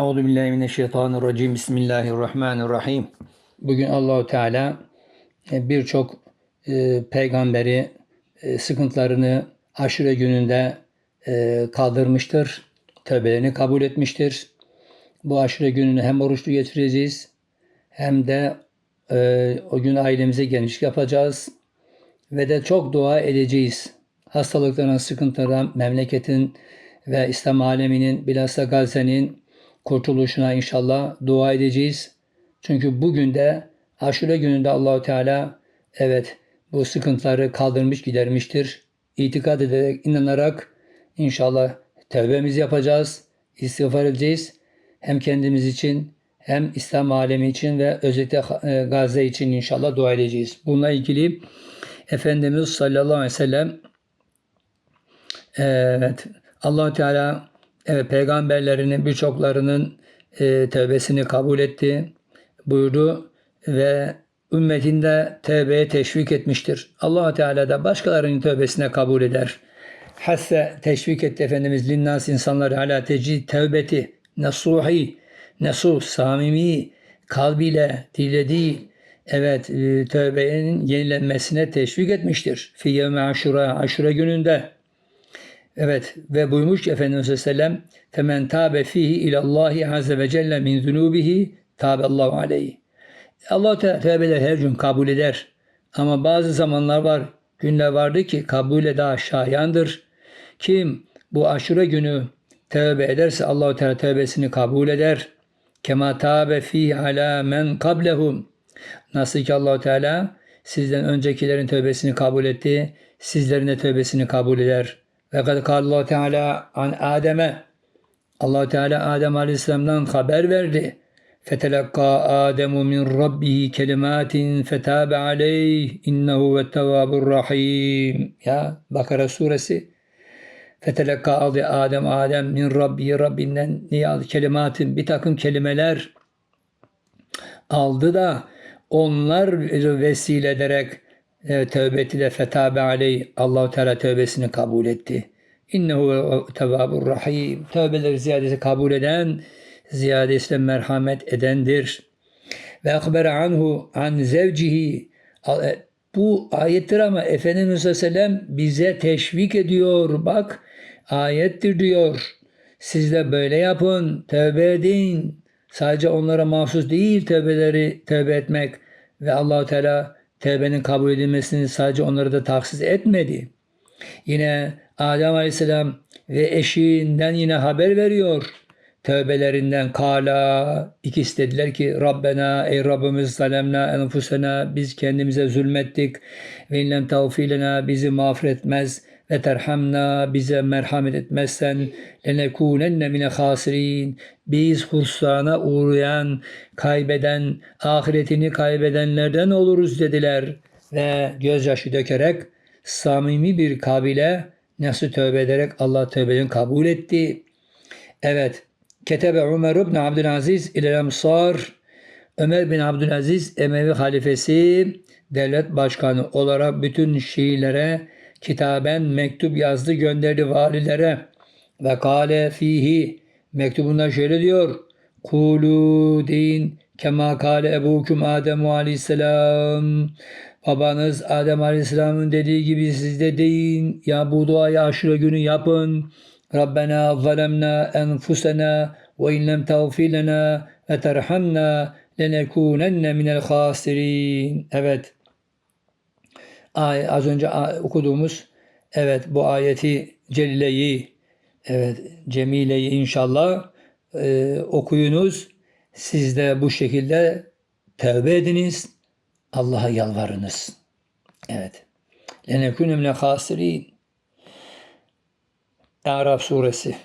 Euzu billahi mineşşeytanirracim. Bismillahirrahmanirrahim. Bugün Allahu Teala e, birçok e, peygamberi e, sıkıntılarını aşure gününde kaldırmıştır. Tövbelerini kabul etmiştir. Bu aşure gününü hem oruçlu geçireceğiz hem de o gün ailemize genişlik yapacağız ve de çok dua edeceğiz. Hastalıkların, sıkıntılardan, memleketin ve İslam aleminin bilhassa Gazze'nin kurtuluşuna inşallah dua edeceğiz. Çünkü bugün de aşure gününde Allahu Teala evet bu sıkıntıları kaldırmış gidermiştir. İtikad ederek, inanarak inşallah tevbemizi yapacağız, istiğfar edeceğiz. Hem kendimiz için hem İslam alemi için ve özellikle e, Gazze için inşallah dua edeceğiz. Bununla ilgili Efendimiz sallallahu aleyhi ve sellem evet allah Teala evet, peygamberlerinin birçoklarının e, tövbesini kabul etti buyurdu ve ümmetinde tövbeye teşvik etmiştir. allah Teala da başkalarının tövbesine kabul eder. Hasse teşvik etti Efendimiz linnas insanları ala tecid tevbeti nasuhi nesuh samimi kalbiyle dile evet e, tövbenin yenilenmesine teşvik etmiştir. Fi yevme aşura aşure gününde Evet ve buymuş ki Efendimiz Aleyhisselam femen tabe fihi ilallahi azze ve celle min zunubihi tabeallahu aleyhi. Allah tövbeler her gün kabul eder. Ama bazı zamanlar var, günler vardı ki kabule daha şayandır. Kim bu aşure günü tövbe ederse Allahu Teala tövbesini kabul eder. Kema tabe fi ala men kablehum. Nasıl ki Allahu Teala sizden öncekilerin tövbesini kabul etti, sizlerin de tövbesini kabul eder. Ve kad Allah Teala an Adem'e Allah Teala Adem Aleyhisselam'dan haber verdi. Fetelakka Ademu min Rabbihi kelimatin fetabe aleyh innehu ve tevvabur rahim. Ya Bakara suresi. Fetelakka aldı Adem Adem min Rabbihi Rabbinden niye aldı? Kelimatin bir takım kelimeler aldı da onlar vesile ederek e, tövbeti de fetabe aleyh Allahu Teala tövbesini kabul etti. İnnehu tevvabur rahim. Tövbeleri ziyadesi kabul eden, ziyadesiyle merhamet edendir. Ve akbere anhu an zevcihi. E, bu ayettir ama Efendimiz Aleyhisselam bize teşvik ediyor. Bak ayettir diyor. Siz de böyle yapın, tövbe edin. Sadece onlara mahsus değil tövbeleri tövbe etmek ve Allahu Teala tevbenin kabul edilmesini sadece onları da taksis etmedi. Yine Adem Aleyhisselam ve eşinden yine haber veriyor. Tövbelerinden kala ikisi dediler ki Rabbena ey Rabbimiz zalemna enfusena biz kendimize zulmettik ve inlem tavfilena bizi mağfiret etmez ve bize merhamet etmezsen lenekunenne mine hasirin biz husrana uğrayan, kaybeden, ahiretini kaybedenlerden oluruz dediler. Ve gözyaşı dökerek samimi bir kabile nasıl tövbe ederek Allah tövbelerini kabul etti. Evet, Ketebe Ömer ibn Abdülaziz ile Emsar Ömer bin Abdülaziz Emevi halifesi devlet başkanı olarak bütün Şiilere kitaben mektup yazdı gönderdi valilere. Ve kale fihi mektubunda şöyle diyor kulu deyin kema kale ebukum Adem aleyhisselam babanız Adem aleyhisselamın dediği gibi siz de deyin ya bu duayı aşure günü yapın. Rabbena zalemna enfusena ve in lem ve terhamna lenekunenne minel hasirin. Evet az önce okuduğumuz evet bu ayeti celileyi evet cemileyi inşallah e, okuyunuz. Siz de bu şekilde tevbe ediniz. Allah'a yalvarınız. Evet. Lenekûne mine hasirin. Araf suresi.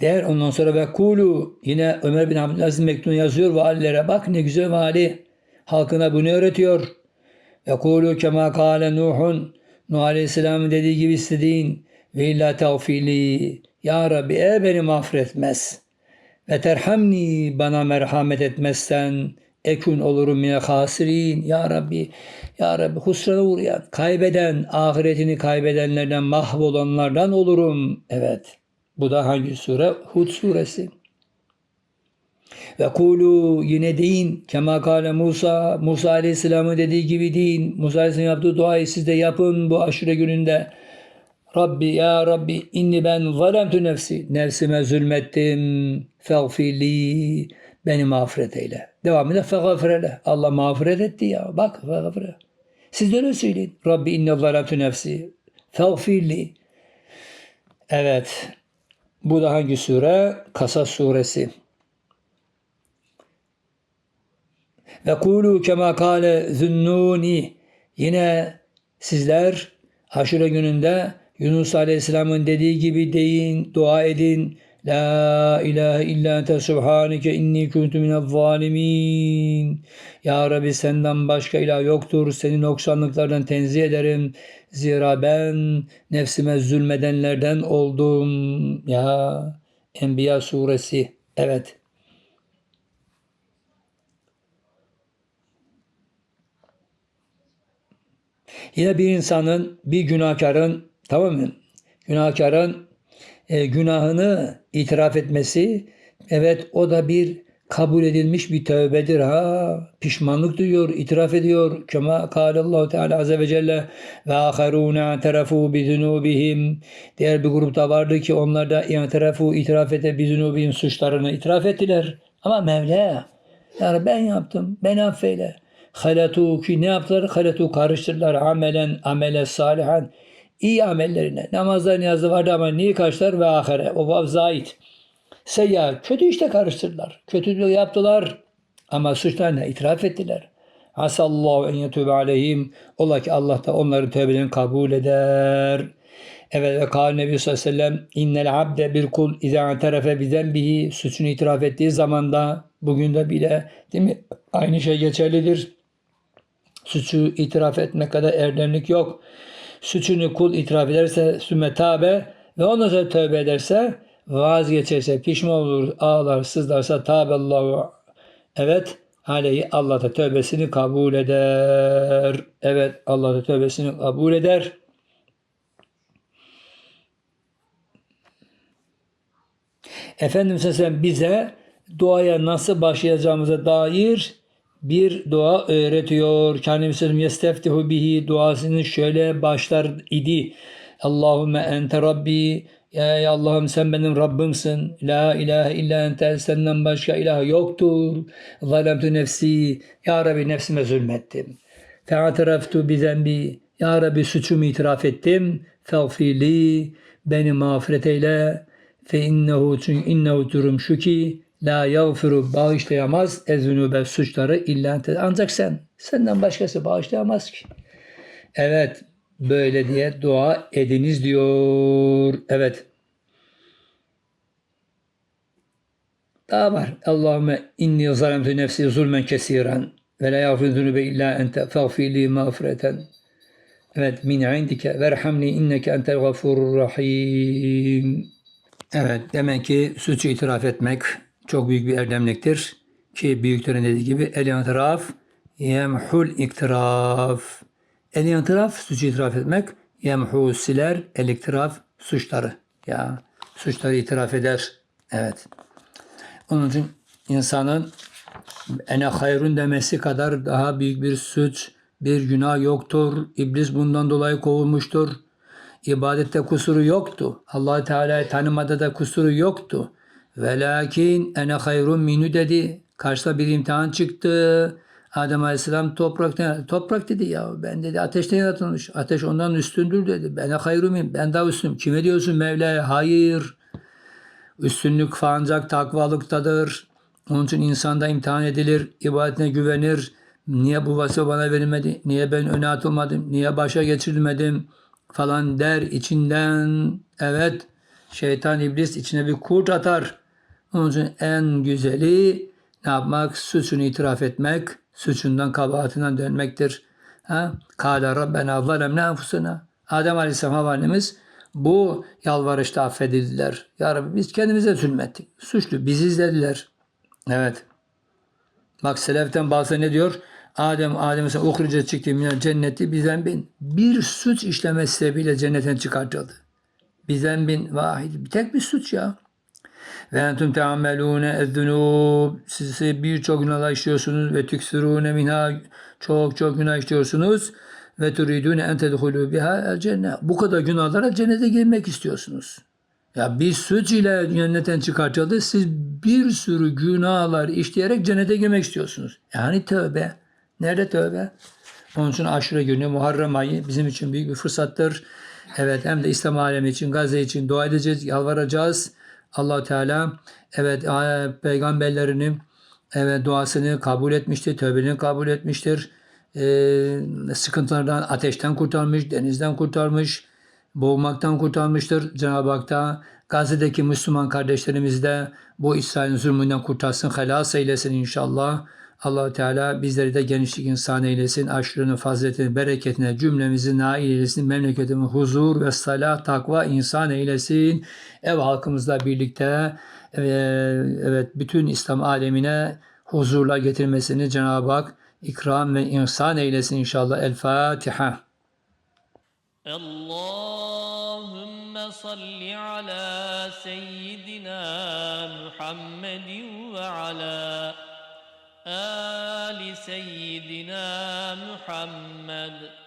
Der ondan sonra ve kulu yine Ömer bin Abdülaziz mektubunu yazıyor valilere bak ne güzel vali halkına bunu öğretiyor. Ve kulu kema kâle Nuhun Nuh Aleyhisselam'ın dediği gibi istediğin ve illa tevfili Ya Rabbi e beni mahfretmez ve terhamni bana merhamet etmezsen ekün olurum mine hasirin Ya Rabbi Ya Rabbi husrana uğrayan kaybeden ahiretini kaybedenlerden mahvolanlardan olurum evet Bu da hangi sure? Hud suresi. Ve kulu yine deyin kema kale Musa Musa Aleyhisselam'ın dediği gibi deyin. Musa Aleyhisselam yaptığı duayı siz de yapın bu aşure gününde. Rabbi ya Rabbi inni ben zalemtu nefsi. Nefsime zulmettim. Feğfirli. Beni mağfiret eyle. Devamında feğfirele. Allah mağfiret etti ya. Bak feğfirele. Siz de öyle söyleyin. Rabbi inni zalemtu nefsi. Feğfirli. Evet. Bu da hangi sure? Kasas suresi. Ve kulu kema kale zünnuni. Yine sizler aşure gününde Yunus Aleyhisselam'ın dediği gibi deyin, dua edin. La ilahe illa ente subhaneke inni kuntu minel zalimin. Ya Rabbi senden başka ilah yoktur. Senin noksanlıklardan tenzih ederim. Zira ben nefsime zulmedenlerden oldum. Ya Enbiya suresi. Evet. Yine bir insanın, bir günahkarın, tamam mı? Günahkarın e, günahını itiraf etmesi, evet o da bir kabul edilmiş bir tövbedir ha. Pişmanlık duyuyor, itiraf ediyor. Kema kâlallahu Teala azze ve celle ve âherûne i'terefû bizunûbihim. Diğer bir grupta vardı ki onlar da i'terefû itiraf ete bizunûbihim suçlarını itiraf ettiler. Ama Mevla yani ben yaptım, ben affeyle. Halatu ki ne yaptılar? Halatu karıştırdılar amelen amele salihan. iyi amellerine. Namazlar niyazı vardı ama niye karşılar ve ahire. O vav zait. Seyyar. Kötü işte karıştırdılar. Kötülüğü yaptılar. Ama suçlarına itiraf ettiler. Asallahu en yetûbe aleyhim. Ola ki Allah da onların tövbelerini kabul eder. Evet ve kâl Nebi sallallahu aleyhi ve sellem innel abde bir kul izâ terefe bizenbihi suçunu itiraf ettiği zamanda bugün de bile değil mi? Aynı şey geçerlidir. Suçu itiraf etmek kadar erdemlik yok. Suçunu kul itiraf ederse sümme ve ondan sonra tövbe ederse vazgeçerse pişman olur ağlar sızlarsa taballahu evet aleyhi Allah da tövbesini kabul eder. Evet Allah da tövbesini kabul eder. Efendimiz Aleyhisselam bize duaya nasıl başlayacağımıza dair bir dua öğretiyor. Kendimiz yesteftihu bihi duasını şöyle başlar idi. Allahümme ente Rabbi ya Allah'ım sen benim Rabbimsin. La ilahe illa ente senden başka ilah yoktur. Zalemtu nefsi. Ya Rabbi nefsime zulmettim. Fe'atereftu bi zembi. Ya Rabbi suçumu itiraf ettim. Feğfirli. Beni mağfiret eyle. Fe innehu çünkü innehu durum şu ki La yağfiru bağışlayamaz ezünübe suçları illa. Ancak sen. Senden başkası bağışlayamaz ki. Evet. Böyle diye dua ediniz diyor. Evet. Daha var. Allahümme inni zalemtu nefsi zulmen kesiren ve la yağfiru zunube illa ente feğfirli mağfireten. Evet. Min indike verhamni inneke entel gafurur rahim. Evet. Demek ki suçu itiraf etmek çok büyük bir erdemliktir. Ki büyüklerin dediği gibi el itiraf yemhul iktiraf. El itiraf suçu itiraf etmek yemhu siler el iktiraf suçları. Ya suçları itiraf eder. Evet. Onun için insanın ene hayrun demesi kadar daha büyük bir suç, bir günah yoktur. İblis bundan dolayı kovulmuştur. İbadette kusuru yoktu. allah Teala'yı tanımada da kusuru yoktu. Velakin ene hayrun minü dedi. Karşıda bir imtihan çıktı. Adem Aleyhisselam topraktan, toprak dedi ya ben dedi ateşten yaratılmış. Ateş ondan üstündür dedi. Ben hayrun min, ben daha üstüm. Kime diyorsun Mevla'ya? Hayır. Üstünlük ancak takvalıktadır. Onun için insanda imtihan edilir, ibadetine güvenir. Niye bu vazife bana verilmedi? Niye ben öne atılmadım? Niye başa geçirilmedim? Falan der içinden. Evet, şeytan iblis içine bir kurt atar. Onun için en güzeli ne yapmak? Suçunu itiraf etmek, suçundan kabahatinden dönmektir. Ha? Kâle Rabbena zalemne enfusuna. Adem Aleyhisselam havalimiz bu yalvarışta affedildiler. Ya Rabbi biz kendimize zulmettik. Suçlu biziz dediler. Evet. Bak Seleften bazı ne diyor? Adem, Adem'e sen uhrice çıktı minel cenneti bizden bin. Bir suç işlemesi sebebiyle cennetten çıkartıldı. bizembin vahid. Bir tek bir suç ya. Ve entum teamelune ezzunub. Siz birçok günah işliyorsunuz ve tüksürune minha. Çok çok günah işliyorsunuz. Ve turidune en tedhulü biha el cennet. Bu kadar günahlara cennete girmek istiyorsunuz. Ya bir suç ile cennetten çıkartıldı. Siz bir sürü günahlar işleyerek cennete girmek istiyorsunuz. Yani tövbe. Nerede tövbe? Onun için aşure günü Muharrem ayı bizim için büyük bir fırsattır. Evet hem de İslam alemi için, Gazze için dua edeceğiz, yalvaracağız. Allah Teala evet peygamberlerinin evet duasını kabul etmiştir, tövbelerini kabul etmiştir. Ee, sıkıntılardan, ateşten kurtarmış, denizden kurtarmış, boğmaktan kurtarmıştır. Cenab-ı Hak da Gazze'deki Müslüman kardeşlerimizi de bu İsrail'in zulmünden kurtarsın, helas eylesin inşallah allah Teala bizleri de genişlik insan eylesin. Aşrını, faziletini, bereketine cümlemizi nail eylesin. Memleketimi huzur ve salah, takva insan eylesin. Ev halkımızla birlikte e, evet bütün İslam alemine huzurla getirmesini Cenab-ı Hak ikram ve insan eylesin inşallah. El Fatiha. Allahümme salli ala seyyidina Muhammedin ve ala آل سيدنا محمد.